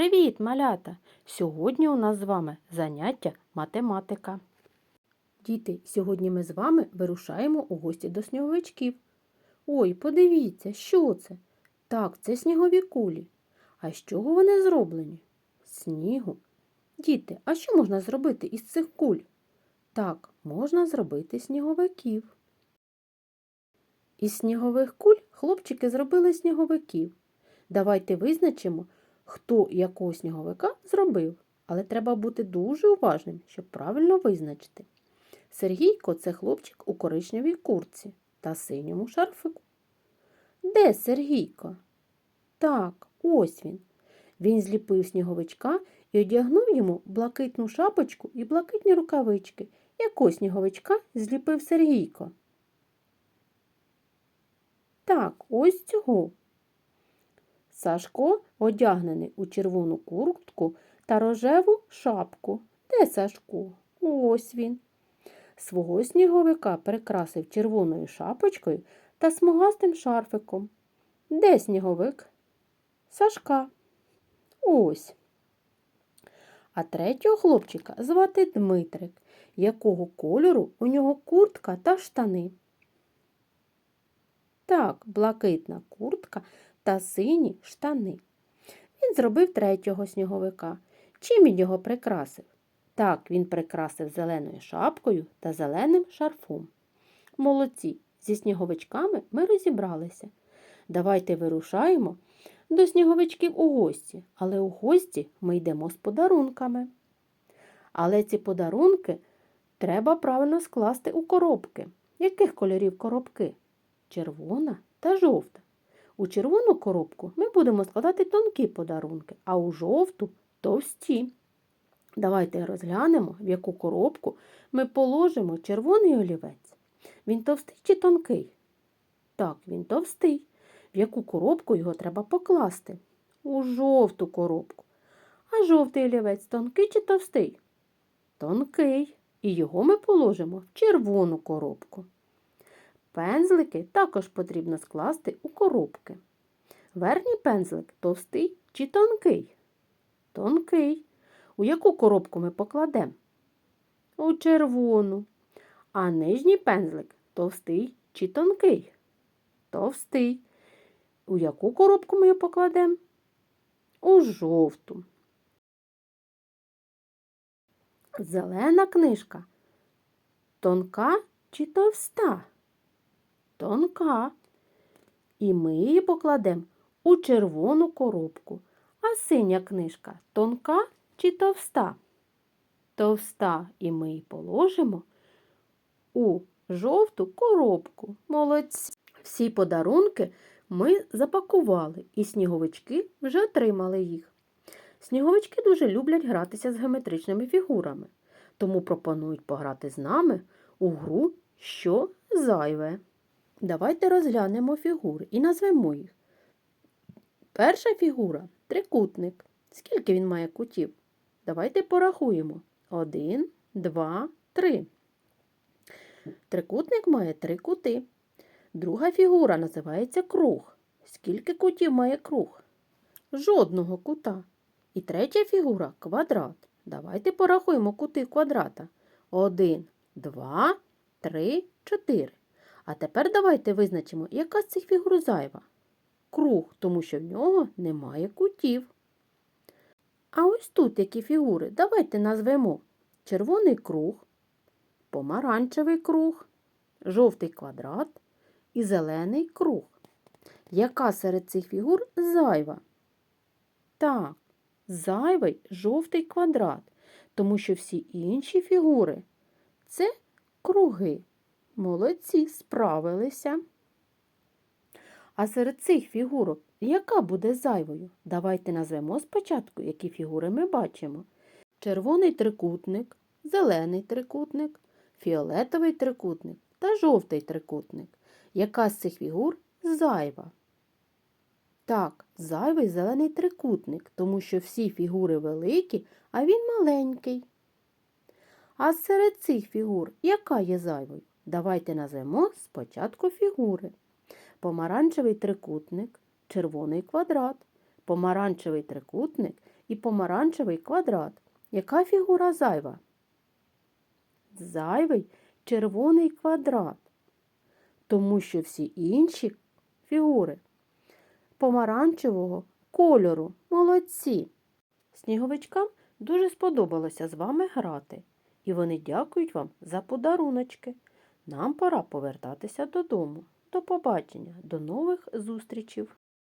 Привіт, малята! Сьогодні у нас з вами заняття математика. Діти, сьогодні ми з вами вирушаємо у гості до сніговичків. Ой, подивіться, що це? Так, це снігові кулі. А з чого вони зроблені? З снігу. Діти, а що можна зробити із цих куль? Так, можна зробити сніговиків. Із снігових куль хлопчики зробили сніговиків. Давайте визначимо, хто якого сніговика зробив, але треба бути дуже уважним, щоб правильно визначити. Сергійко це хлопчик у коричневій курці та синьому шарфику. Де Сергійко? Так, ось він. Він зліпив сніговичка і одягнув йому блакитну шапочку і блакитні рукавички. Якого сніговичка зліпив Сергійко? Так, ось цього. Сашко одягнений у червону куртку та рожеву шапку. Де Сашко? Ось він. Свого сніговика прикрасив червоною шапочкою та смугастим шарфиком. Де сніговик? Сашка. Ось. А третього хлопчика звати Дмитрик, якого кольору у нього куртка та штани. Так, блакитна куртка та сині штани. Він зробив третього сніговика. Чим він його прикрасив? Так, він прикрасив зеленою шапкою та зеленим шарфом. Молодці, зі сніговичками ми розібралися. Давайте вирушаємо до сніговичків у гості, але у гості ми йдемо з подарунками. Але ці подарунки треба правильно скласти у коробки. Яких кольорів коробки? Червона та жовта. У червону коробку ми будемо складати тонкі подарунки, а у жовту товсті. Давайте розглянемо, в яку коробку ми положимо червоний олівець. Він товстий чи тонкий? Так, він товстий. В яку коробку його треба покласти? У жовту коробку. А жовтий олівець тонкий чи товстий? Тонкий. І його ми положимо в червону коробку. Пензлики також потрібно скласти у коробки. Верхній пензлик товстий чи тонкий? Тонкий. У яку коробку ми покладемо? У червону. А нижній пензлик товстий чи тонкий? Товстий. У яку коробку ми його покладемо? У жовту. Зелена книжка. Тонка чи товста? Тонка. І ми її покладемо у червону коробку. А синя книжка тонка чи товста? Товста, і ми її положимо у жовту коробку. Молодці. Всі подарунки ми запакували, і сніговички вже отримали їх. Сніговички дуже люблять гратися з геометричними фігурами, тому пропонують пограти з нами у гру що зайве. Давайте розглянемо фігури і назвемо їх. Перша фігура трикутник. Скільки він має кутів? Давайте порахуємо. Один, два, три. Трикутник має три кути. Друга фігура називається круг. Скільки кутів має круг? Жодного кута. І третя фігура квадрат. Давайте порахуємо кути квадрата. Один, два, три, чотири. А тепер давайте визначимо, яка з цих фігур зайва. Круг, тому що в нього немає кутів. А ось тут які фігури. Давайте назвемо червоний круг, помаранчевий круг, жовтий квадрат і зелений круг. Яка серед цих фігур зайва? Так, зайвий жовтий квадрат, тому що всі інші фігури це круги. Молодці, справилися. А серед цих фігурок яка буде зайвою? Давайте назвемо спочатку, які фігури ми бачимо. Червоний трикутник, зелений трикутник, фіолетовий трикутник та жовтий трикутник. Яка з цих фігур зайва? Так, зайвий зелений трикутник, тому що всі фігури великі, а він маленький. А серед цих фігур яка є зайвою? Давайте назвемо спочатку фігури. Помаранчевий трикутник, червоний квадрат, помаранчевий трикутник і помаранчевий квадрат. Яка фігура зайва? Зайвий червоний квадрат, тому що всі інші фігури помаранчевого кольору. Молодці! Сніговичкам дуже сподобалося з вами грати, і вони дякують вам за подаруночки. Нам пора повертатися додому. До побачення, до нових зустрічей!